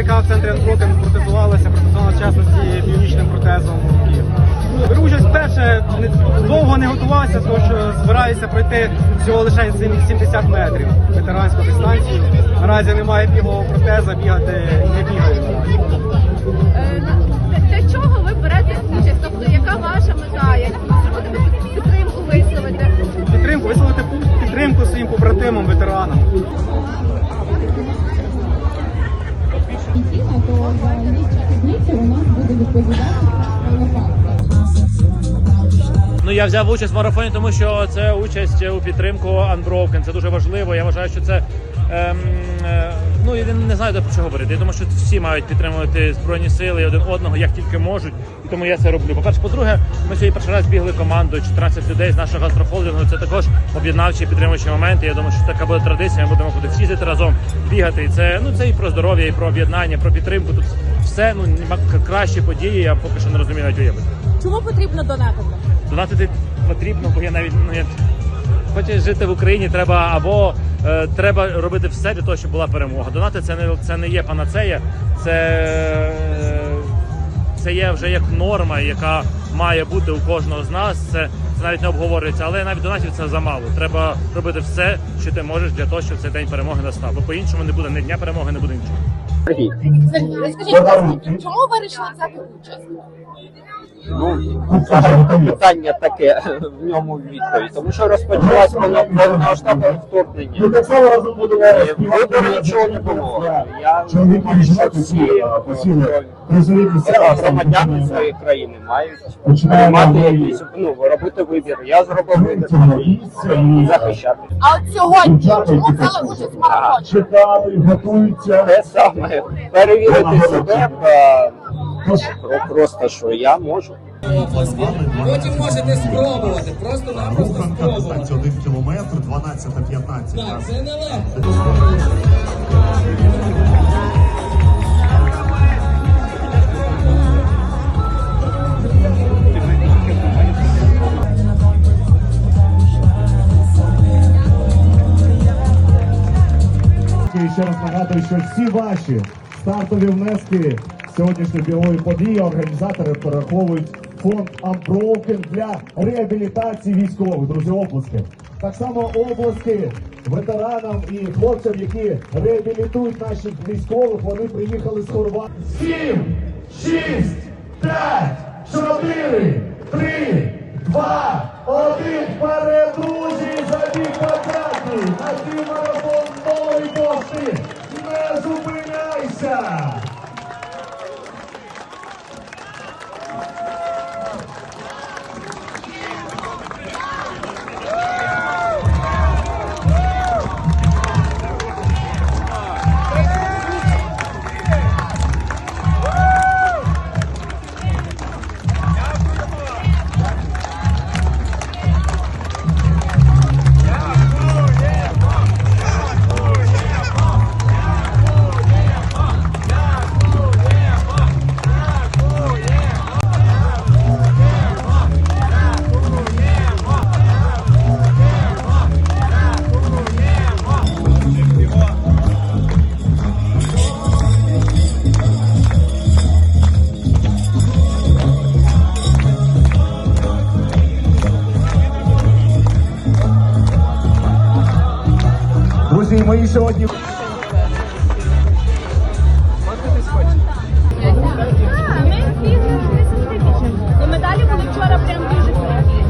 яка в центрі Антрокен протезувалася, протезувала в частності біонічним протезом руки. Беру участь вперше, довго не готувався, тому що збираюся пройти всього лише 70 метрів ветеранську дистанцію. Наразі немає бігового протеза, бігати не бігаю. Е, Для чого ви берете участь? Тобто, яка ваша мета? Як зробити підтримку висловити? Підтримку, висловити підтримку своїм побратимам, ветеранам. Діна, то за підніття у нас буде відповідати Ну я взяв участь в марафоні, тому що це участь у підтримку Unbroken. Це дуже важливо. Я вважаю, що це ем, ну я не знаю про що говорити. Я думаю, що всі мають підтримувати збройні сили один одного, як тільки можуть. І тому я це роблю. По перше, по-друге, ми сьогодні перший раз бігли командою 14 людей з нашого гастрохолдингу. Це також об'єднавчі підтримуючі моменти. Я думаю, що така буде традиція. Ми будемо кудись їздити разом бігати. І це ну це і про здоров'я, і про об'єднання, про підтримку. Тут все ну кращі події. Я поки що не розумію навіть уявити. Чому потрібно донатити? Донатити потрібно, бо я навіть ну я хочеш жити в Україні, треба або треба робити все для того, щоб була перемога. Донати це не це не є панацея, це, е, це є вже як норма, яка має бути у кожного з нас. Це, це навіть не обговорюється, але навіть донатів це замало. Треба робити все, що ти можеш для того, щоб цей день перемоги настав. Бо по-іншому не буде ні дня перемоги, не буде нічого. Сергій, розкажіть, будь ласка, чому ви вирішили взяти участь? Ну, питання таке в ньому відповідь, тому що розпочалось повномасштабне вторгнення. Вибору нічого не було. Я думаю, що всі е, громадяни своєї країни мають мати якийсь, ну, робити вибір. Я зробив вибір і захищати. А от сьогодні чому взяли участь в марафоні? чекали, готуються. Те перевірити себе е, просто, що я можу. Потім можете спробувати, просто-напросто спробувати. 1 кілометр, 12-15. Так, це нелегко. Ще раз що всі ваші стартові внески сьогоднішньої білої події організатори перераховують фонд Unbroken для реабілітації військових. Друзі, обласки. Так само обласки ветеранам і хлопцям, які реабілітують наших військових, вони приїхали з Хорватії. Сім, шість, п'ять, чотири, Mas o Penaiça! Друзі, мої сьогодні. Медалі були вчора прям дуже круті.